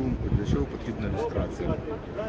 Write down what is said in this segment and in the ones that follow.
думку, для чого потрібна люстрація?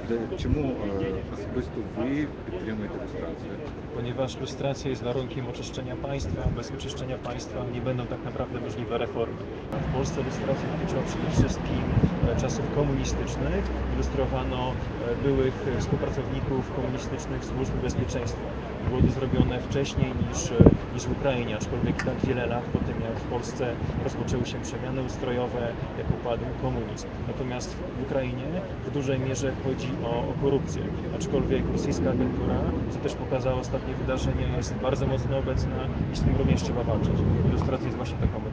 Де- Чому е, особисто ви підтримуєте люстрацію? ponieważ lustracja jest warunkiem oczyszczenia państwa. Bez oczyszczenia państwa nie będą tak naprawdę możliwe reformy. W Polsce lustracja dotyczyła przede wszystkim e, czasów komunistycznych. Lustrowano e, byłych e, współpracowników komunistycznych służb bezpieczeństwa. Było to zrobione wcześniej niż, e, niż w Ukrainie, aczkolwiek tak wiele lat po tym, jak w Polsce rozpoczęły się przemiany ustrojowe, jak upadł komunizm. Natomiast w Ukrainie w dużej mierze chodzi o, o korupcję, aczkolwiek rosyjska agentura, co też pokazało ostatnie wydarzenia, jest bardzo mocno obecna i z tym również trzeba walczyć. Ilustracja jest właśnie taką.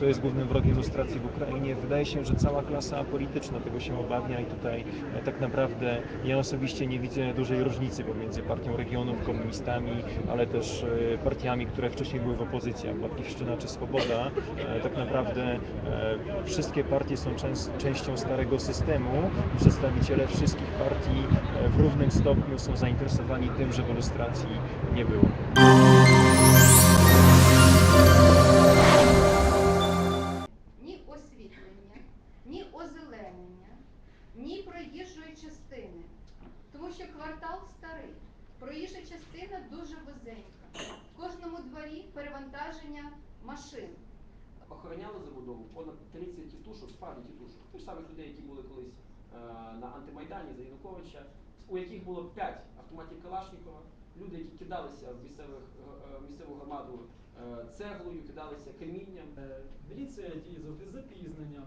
Kto jest głównym wrogiem ilustracji w Ukrainie? Wydaje się, że cała klasa polityczna tego się obawia i tutaj e, tak naprawdę ja osobiście nie widzę dużej różnicy pomiędzy Partią Regionów, komunistami, ale też e, partiami, które wcześniej były w opozycji, jak Batkiewszczyna czy Swoboda. E, Tak naprawdę wszystkie partie są częścią starego systemu przedstawiciele wszystkich partii w równym stopniu są zainteresowani tym, żeby lustracji nie było. Перевантаження машин. охороняли забудову понад 30 тітушок, справді тітушок, тих самих людей, які були колись е, на антимайдані за Януковича, у яких було 5 автоматів Калашникова, люди, які кидалися в місцевих, е, е, місцеву громаду е, цеглою, кидалися камінням. Е, Міліція діє завжди з запізненням.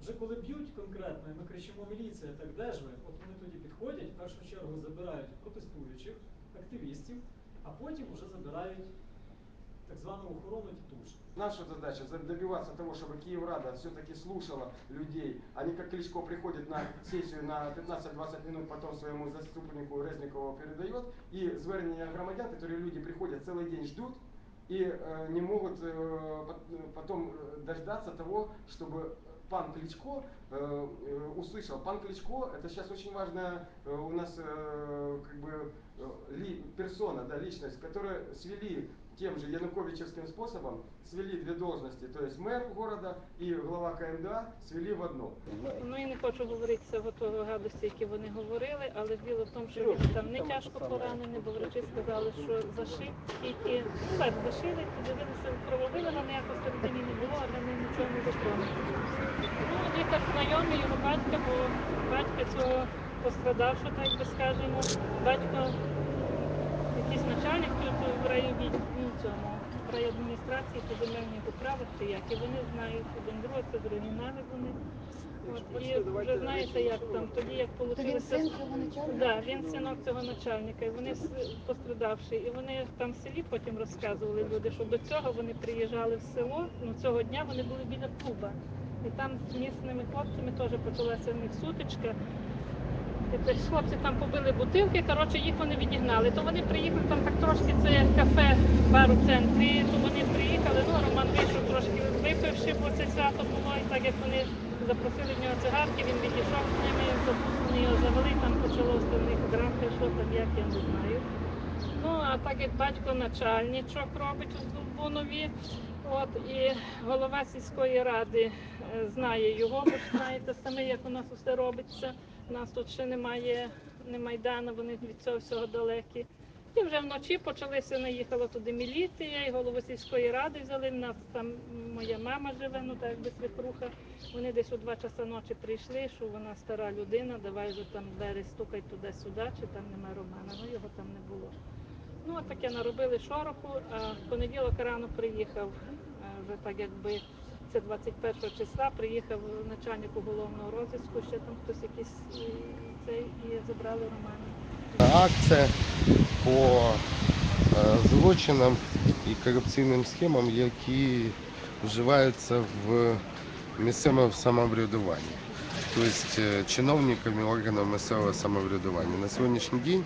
Вже коли б'ють конкретно, і ми кричимо міліція, так де ж ви? От вони тоді підходять, в першу чергу забирають протестуючих, активістів, а потім вже забирають так звану охорону тітушок. Наша задача за- добиваться того, чтобы Киеврада все-таки слушала людей, а не как Кличко приходит на сессию на 15-20 минут, потом своему заступнику Резникову передает, и звернення громадян, которые люди приходят целый день ждут, и э, не могут э, потом э, дождаться того, чтобы пан Кличко э, э, услышал. Пан Кличко это сейчас очень важная э, у нас э, как бы э, ли- персона, да, личность, которая свели тем же януковичевским способом, свели две должности, то есть мэр города и глава КМДА свели в одно. Ну і не хочу говорити цього того гадості, які вони говорили, але діло в тому, що він там не тяжко поранений, бо врачі сказали, що зашив тільки ну, так зашили, подивилися в крововилива, ніякого середині не було, але вони нічого не затронули. Ну, лікар знайомий його батька, бо батька цього пострадавшого, так би скажемо, батько якийсь начальник тут в цьому в райадміністрації по земельних управах чи як, і вони знають один другого, це зруйнували вони. От, і вже знаєте, як там, тоді як. Да, він синок цього начальника, і вони с- пострадавші. І вони там в селі потім розказували люди, що до цього вони приїжджали в село, ну цього дня вони були біля клуба. І там з місними хлопцями теж почалася в них сутичка. Ж хлопці там побили бутилки, коротше, їх вони відігнали. То вони приїхали там так трошки, це кафе, бар у центрі, то вони приїхали, ну Роман вийшов трошки випивши, бо це свято було, і так як вони запросили в нього цигарки, він відійшов з ними, вони його завели, там почалося в них графи, що там, як я не знаю. Ну, а так як батько начальничок робить у Здолбунові, от, і голова сільської ради е, знає його, бо знаєте самі, як у нас усе робиться. Нас тут ще немає не Майдану, вони від цього всього далекі. І вже вночі почалися, наїхала туди міліція, і голову сільської ради взяли. У нас там моя мама живе, ну так якби свекруха. Вони десь у два часа ночі прийшли, що вона стара людина, давай вже там двері стукай туди-сюди, чи там нема Романа. Ну його там не було. Ну, от таке наробили шороху, а в понеділок рано приїхав, е, вже так якби це 21 числа, приїхав начальник уголовного розвитку, ще там хтось якийсь е, цей і забрали Романа. акція по е, злочинам і корупційним схемам, які вживаються в місцевому самоврядуванні, тобто е, чиновниками органів місцевого самоврядування. На сьогоднішній день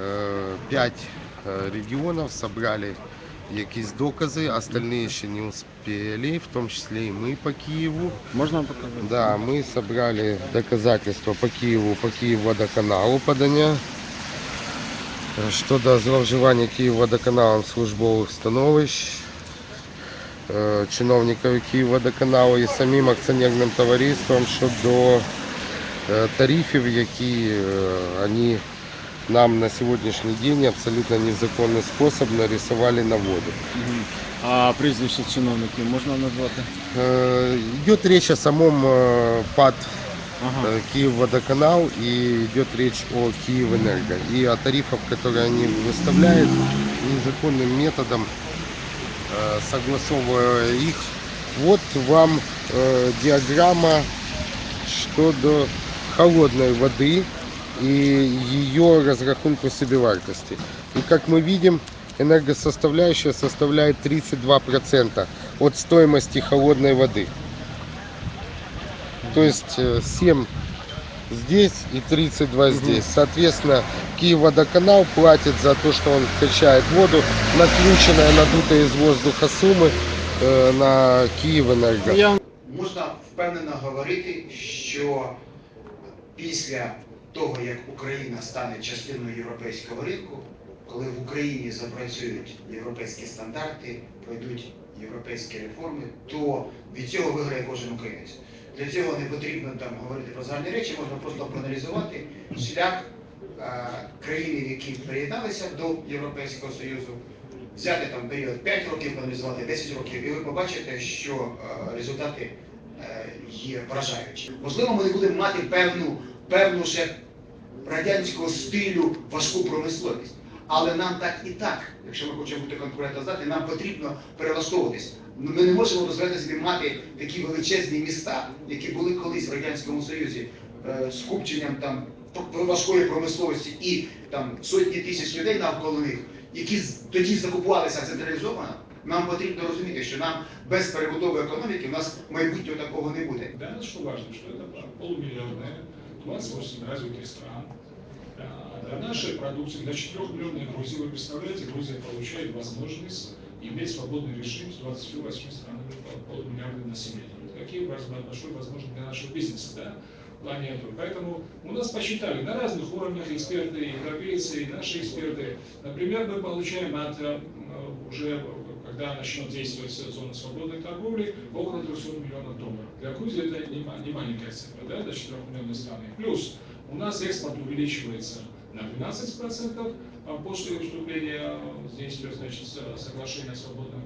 е, п'ять е, регіонів зібрали якісь докази, остальные ще не успели, в тому числі і ми по Києву. Можна показати? Да, мы собрали доказательства по Киеву, по Киевводоканалу подання щодо зловживання Київводоканалом службових становищ. е, чиновників Київводоканалу і самим акціонерним товариством щодо е, тарифів, які вони нам на сьогоднішній день абсолютно незаконний спосіб нарисували на воду. А прізвище чиновників можна назвати? Э, Идет речь о самом э, ПАД Ага. э, Киевводоканал и идет речь о Киевэнерго и о тарифах, которые они выставляют незаконным методом, э, согласовывая их. Вот вам э, диаграмма щодо холодной воды и ее разрахунку себевартости. И как мы видим, энергосоставляющая составляет 32% от стоимости холодной воды. То есть э, 7 здесь и 32 здесь. Соответственно, Киевводоканал платит за то, что он качает воду, наключенная надутая из воздуха суммы э, на Киевэнерго. Я Можна впевнено говорити, що після того, як Україна стане частиною європейського ринку, коли в Україні запрацюють європейські стандарти, пройдуть європейські реформи, то від цього виграє кожен українець. Для цього не потрібно там говорити про загальні речі, можна просто проаналізувати шлях е, країн, які приєдналися до Європейського Союзу, взяти там період 5 років, проаналізувати 10 років, і ви побачите, що е, результати е, є вражаючі. Можливо, ми не будемо мати певну, певну ще радянського стилю важку промисловість. Але нам так і так, якщо ми хочемо бути конкурентоздатні, нам потрібно перелаштовуватись. Ми не можемо дозволити собі мати такі величезні міста, які були колись в радянському союзі е, скупченням там важкої промисловості і там сотні тисяч людей навколо них, які тоді закупувалися централізовано. Нам потрібно розуміти, що нам без перебудови економіки в нас майбутнього такого не буде. Нас что важно, что это полумиллионная, 28 развитых стран. А, Для нашей продукции, для 4 миллионной Грузии, вы представляете, Грузия получает возможность иметь свободный режим с 28 странами по полумиллиарда населения. Какие большой возможность для нашего бизнеса, да? в плане этого. Поэтому у нас посчитали на разных уровнях эксперты, европейцы, и наши эксперты. Например, мы получаем от э, уже, когда начнет действовать зона свободной торговли, около 300 миллионов долларов. Для Грузии это не, ма- не маленькая цифра, да, до 4 миллионной страны. Плюс у нас экспорт увеличивается на 12% а после вступления в действие значит, со- соглашения о свободном,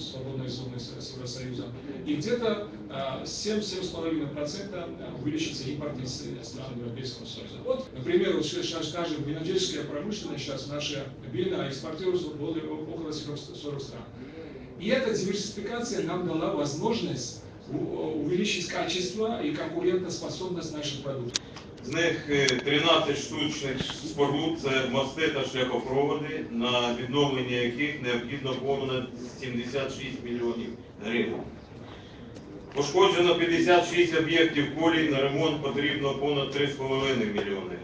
свободной зоны Евросоюзом. И где-то а, 7-7,5% увеличится импорт из э, стран Европейского Союза. Вот, например, вот сейчас скажем, винодельческая промышленность сейчас наши вина экспортируются в более- около 40 40 стран. И эта диверсификация нам дала возможность увеличить качество и конкурентоспособность наших продуктов. З них е, 13 штучних споруд це мости та шляхопроводи, на відновлення яких необхідно понад 76 мільйонів гривень. Пошкоджено 56 об'єктів колій, на ремонт потрібно понад 3,5 мільйони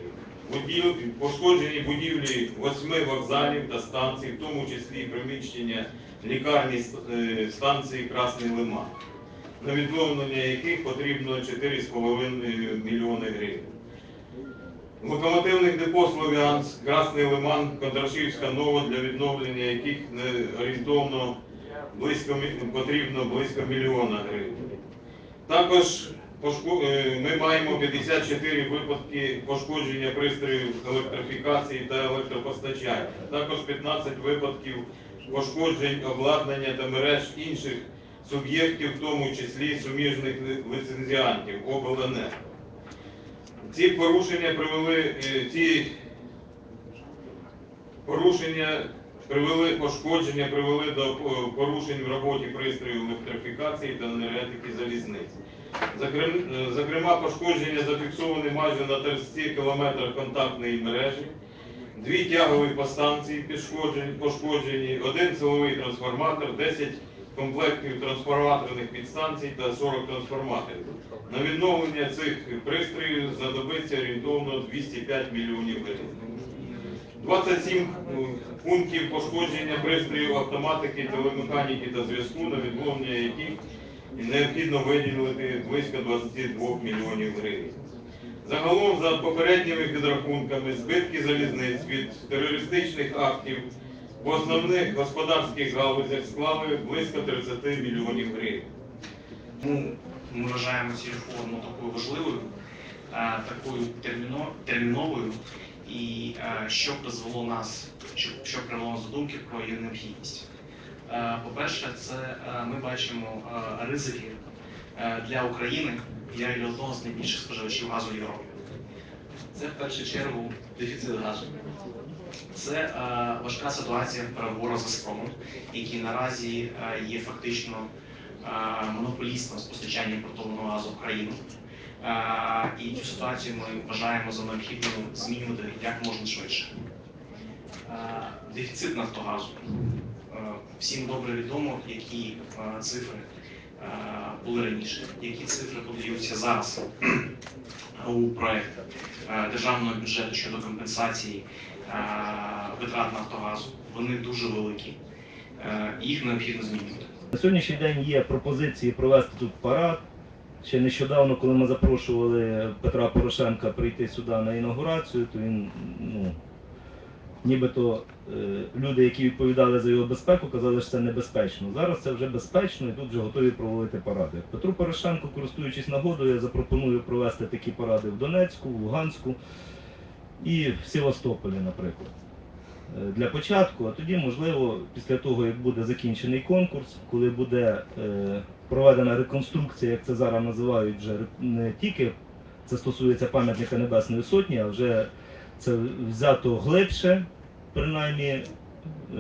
гривень. Пошкоджені будівлі восьми вокзалів та станцій, в тому числі приміщення лікарні е, станції Красний Лиман, на відновлення яких потрібно 4,5 мільйони гривень. Локомотивних депо Слов'янськ, Красний Лиман, Кондрашівська Нова, для відновлення яких орієнтовно близько, потрібно близько мільйона гривень. Також е, ми маємо 54 випадки пошкодження пристроїв електрифікації та електропостачання. Також 15 випадків пошкоджень обладнання та мереж інших суб'єктів, в тому числі суміжних ли- ліцензіантів обленерго. Ці порушення привели е, ці порушення привели пошкодження, привели до е, порушень в роботі пристроїв електрифікації та енергетики залізниць. Е, Зокрема, пошкодження зафіксовані майже на 30 кілометрах контактної мережі, дві тягові постанції пошкоджені, один силовий трансформатор, 10 комплектів трансформаторних підстанцій та 40 трансформаторів. На відновлення цих пристроїв знадобиться орієнтовно 205 мільйонів гривень. 27 пунктів пошкодження пристроїв автоматики, телемеханіки та зв'язку, на відновлення яких необхідно виділити близько 22 мільйонів гривень. Загалом, за попередніми підрахунками, збитки залізниць від терористичних актів в основних господарських галузях склали близько 30 мільйонів гривень. Тому ми вважаємо цю реформу такою важливою, такою терміно- терміновою, і що призвело нас, що, що привело нас до думки про її необхідність. По-перше, це ми бачимо ризики для України для одного з найбільших споживачів газу в Європі. Це в першу чергу дефіцит газу. Це е, важка ситуація переговорах з Газпромом, який наразі е, є фактично е, монополістом з постачання імпортованого газу в країну. І цю ситуацію ми вважаємо за необхідним змінювати як можна швидше. Дефіцит Нафтогазу. Всім добре відомо, які цифри були раніше, які цифри подаються зараз у проект е, державного бюджету щодо компенсації е, витрат Нафтогазу. Вони дуже великі. Е, Їх необхідно змінювати. На сьогоднішній день є пропозиції провести тут парад. Ще нещодавно, коли ми запрошували Петра Порошенка прийти сюди на інаугурацію, то він, ну, нібито е, люди, які відповідали за його безпеку, казали, що це небезпечно. Зараз це вже безпечно і тут вже готові проводити паради. Петру Порошенку, користуючись нагодою, я запропоную провести такі паради в Донецьку, в Луганську і в Севастополі, наприклад. Е, Для початку, а тоді, можливо, після того, як буде закінчений конкурс, коли буде е, проведена реконструкція, як це зараз називають, вже не тільки це стосується пам'ятника Небесної Сотні, а вже це взято глибше, принаймні е,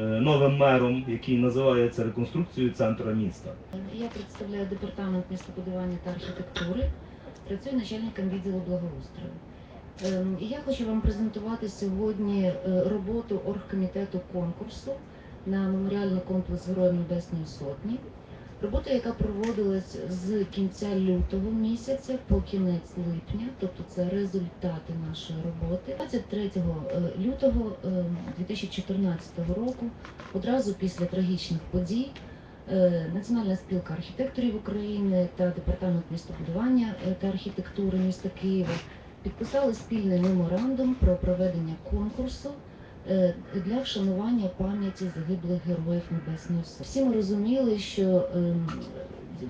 новим мером, який називається реконструкцією центру міста. Я представляю департамент містобудування та архітектури, працюю начальником відділу благоустрою. Ем, Я хочу вам презентувати сьогодні е, роботу оргкомітету конкурсу на меморіальний комплекс Героїв Небесної Сотні. Робота, яка проводилась з кінця лютого місяця по кінець липня, тобто це результати нашої роботи. 23 е, лютого е, 2014 року, одразу після трагічних подій, Е, Національна спілка архітекторів України та департамент містобудування е, та архітектури міста Києва підписали спільний меморандум про проведення конкурсу е, для вшанування пам'яті загиблих героїв Небесної Сотні. Всі ми розуміли, що ем,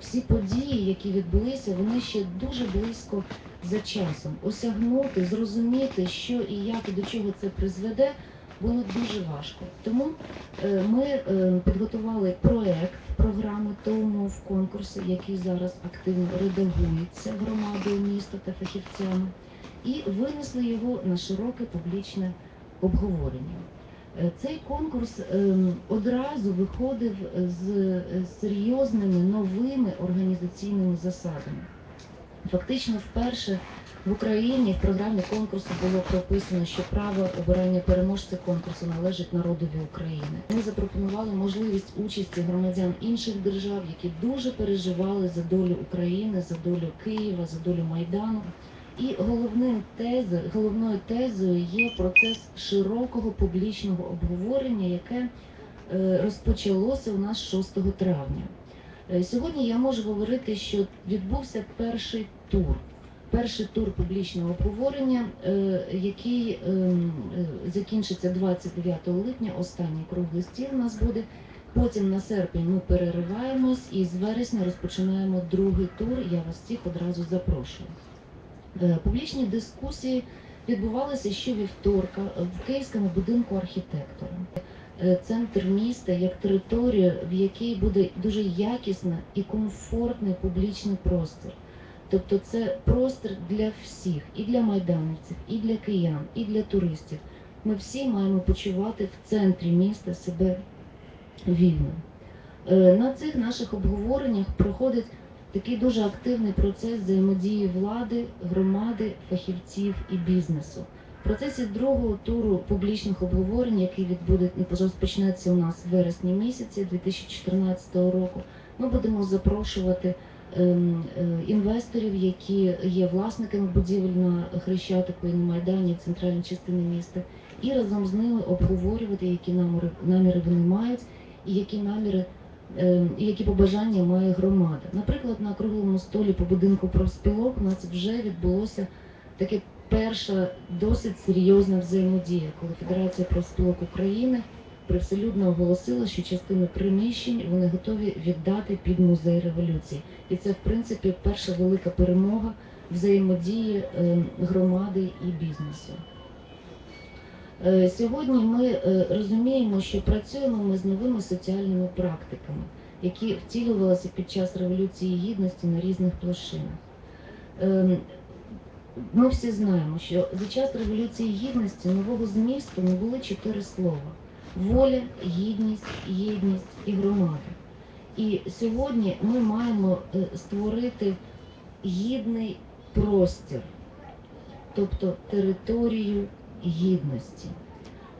всі події, які відбулися, вони ще дуже близько за часом. Осягнути, зрозуміти, що і як і до чого це призведе, було дуже важко. Тому е, ми е, підготували проект програми та умов конкурсу, який зараз активно редагується громадою міста та фахівцями, і винесли його на широке публічне обговорення. Е, Цей конкурс ем, одразу виходив з е, серйозними новими організаційними засадами. Фактично, вперше в Україні в програмі конкурсу було прописано, що право обирання переможця конкурсу належить народові України. Ми запропонували можливість участі громадян інших держав, які дуже переживали за долю України, за долю Києва, за долю Майдану. І головним тезою, головною тезою є процес широкого публічного обговорення, яке е, розпочалося у нас 6 травня. Е, Сьогодні я можу говорити, що відбувся перший тур. Перший тур публічного обговорення, е, який ем, закінчиться 29 липня. Останній круглий стіл у нас буде. Потім на серпень ми перериваємось і з вересня розпочинаємо другий тур. Я вас всіх одразу запрошую. Е, Публічні дискусії відбувалися щовівторка в Київському будинку архітектора. Е, Центр міста як територія, в якій буде дуже якісний і комфортний публічний простір. Тобто це простір для всіх, і для майданівців, і для киян, і для туристів. Ми всі маємо почувати в центрі міста себе вільно. Е, На цих наших обговореннях проходить такий дуже активний процес взаємодії влади, громади, фахівців і бізнесу. В процесі другого туру публічних обговорень, який відбуде розпочнеться у нас в вересні місяці 2014 року, ми будемо запрошувати ем, е, інвесторів, які є власниками будівель на Хрещатику і на Майдані, в центральній частині міста, і разом з ними обговорювати, які наміри, вони мають, і які наміри і які побажання має громада. Наприклад, на круглому столі по будинку профспілок у нас вже відбулося таке перша досить серйозна взаємодія, коли Федерація профспілок України привселюдно оголосила, що частину приміщень вони готові віддати під музей революції. І це, в принципі, перша велика перемога взаємодії е, громади і бізнесу. Е, Сьогодні ми е, розуміємо, що працюємо ми з новими соціальними практиками, які втілювалися під час Революції Гідності на різних площинах. Ем, Ми всі знаємо, що за час Революції Гідності нового змісту не були чотири слова: воля, гідність, єдність і громада. І сьогодні ми маємо е, створити гідний простір, тобто територію гідності.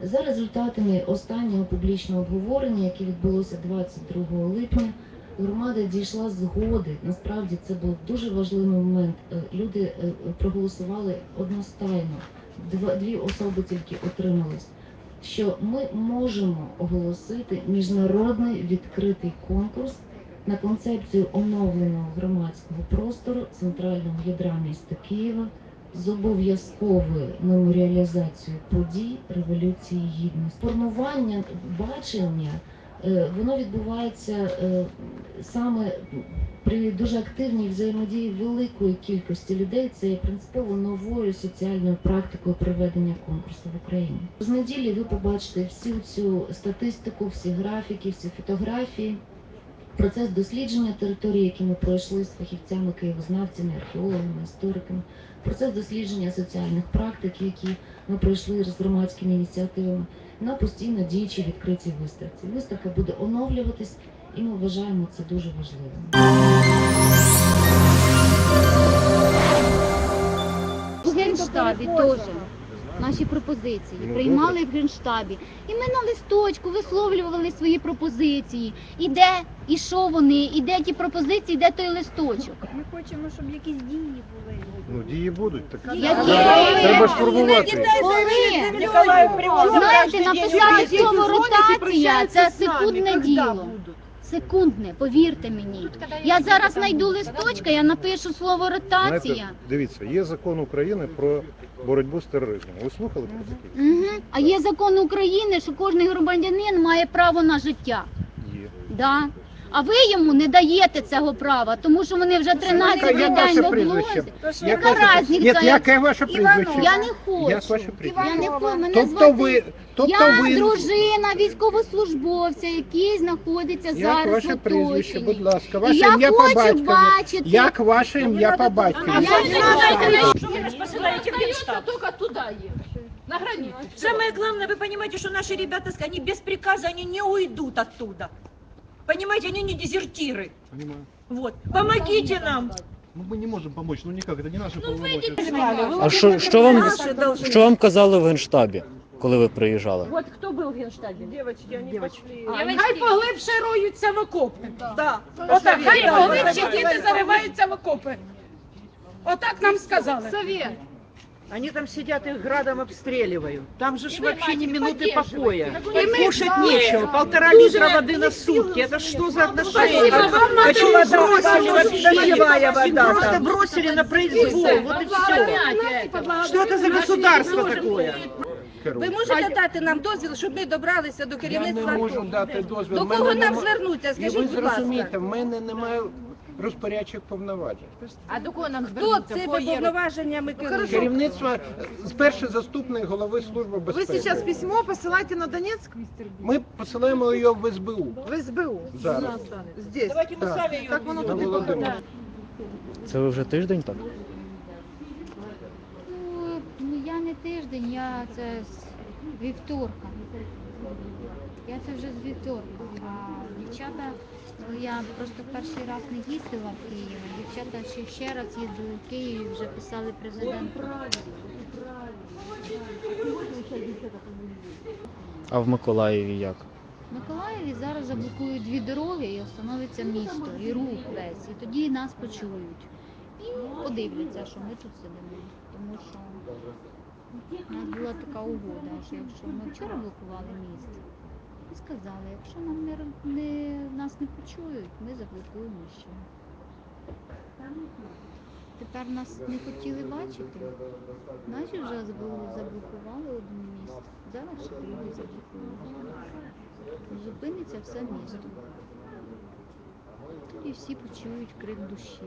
За результатами останнього публічного обговорення, яке відбулося 22 липня, громада дійшла згоди. Насправді це був дуже важливий момент. Е, Люди е, проголосували одностайно. Дві особи тільки отримались. Що ми можемо оголосити міжнародний відкритий конкурс на концепцію оновленого громадського простору центрального ядра міста Києва з обов'язковою меморіалізацією подій Революції Гідності. Формування бачення е, воно відбувається е, саме при дуже активній взаємодії великої кількості людей. Це є принципово новою соціальною практикою проведення конкурсу в Україні. З неділі ви побачите всю цю статистику, всі графіки, всі фотографії. Процес дослідження території, який ми пройшли з фахівцями, києвознавцями, археологами, істориками, процес дослідження соціальних практик, які ми пройшли з громадськими ініціативами, на постійно діючій відкритій виставці. Виставка буде оновлюватись, і ми вважаємо це дуже важливим. Генштабі теж наші пропозиції Ну, приймали в Генштабі. І ми на листочку висловлювали свої пропозиції. І де, і що вони, і де ті пропозиції, де той листочок. Ми хочемо, щоб якісь дії були. Ну, дії будуть. Так Які? треба ж формувати. Коли? Знаєте, написати слово ротація це секундне діло. Секундне, повірте мені. Я зараз знайду листочка, я напишу слово ротація. Знаєте, дивіться, є закон України про боротьбу з тероризмом. Ви слухали про такий? Угу. А є закон України, що кожен громадянин має право на життя. Є. Да. А ви йому не даєте цього права, тому що вони вже 13 Яке день ваше в прізвище? облозі. Яке Яка ваше- разниця? Ні, яке ваше прізвище? Я не хочу. Як ваше прізвище? Я не хочу. Мене Тобто звати... ви- тобто я ви- дружина військовослужбовця, який знаходиться Як зараз ваше в прізвище, оточенні. будь ласка, І ваше я ім'я по хочу батькові. бачити. Як ваше ім'я по батькові? Я не знаю, Что вы нас посылаете в Генштаб? только туда едут, на границу. Самое главное, вы понимаете, что наши ребята, они без приказа, они не уйдут оттуда. Понимаете, они не дезертиры. Понимаю. Вот. Помогите нам. Ну, мы не можем помочь, ну никак, это не наши полномочия. А що, що, вам, що вам казали в Генштабі, коли ви приїжджали? Вот кто был в Генштабе? Девочки, они пошли. Девочки. Хай поглибше роються в окопи. Да. Отак, Отак, хай да, поглибше да, діти да. зариваються в окопи. Отак нам сказали. Совет. Они там сидят, их градом обстреливают. Там же ж И вы, вообще ни мать, минуты поддерживайте. покоя. Так вы И не кушать знаете. нечего. Полтора Дуже литра воды на силы сутки. Это что за Спасибо отношения? вам, надо Почему бросили бросили вообще дождевая вода вода? Просто там. бросили на И произвол. все. Вот и Облагодетельствовать все. этого. Что это за Наши государство не можем такое? Ви можете дати нам дозвіл, щоб ми добралися до Я керівництва? не можу дати дозвіл. До В мене кого нам нема- звернутися? І Скажіть, ви будь ласка. зрозумієте, в мене немає розпорядчих повноважень. А до кого нам Хто цими повноваженнями керує? Керівництво е, з перший заступник голови служби Вы безпеки. сейчас письмо посылаете на Донецк? Ми посилаємо її в СБУ. В СБУ? Зараз. Здесь? Давайте мы Так. сами её Как воно На туди Володимир. попадає? Це ви вже тиждень так? Ну, ну, я не тиждень, я це з вівторка. Я це вже з вівторка. А дівчата, ну я просто перший раз не їздила в Київ. Дівчата ще, ще раз їздили в Київ і вже писали президенту. А в Миколаєві як? В Миколаєві зараз заблокують дві дороги і остановиться місто, і рух весь. І тоді нас почують. І подивляться, що ми тут сидимо. Тому що у нас була така угода, що якщо ми вчора блокували міст, і сказали, якщо нам не, не нас не почують, ми заблокуємо ще. Тепер нас не хотіли бачити. Наші вже заблокували одне місто. Зараз ще друге заблокують. Зупиниться все місто. Тоді всі почують крик душі.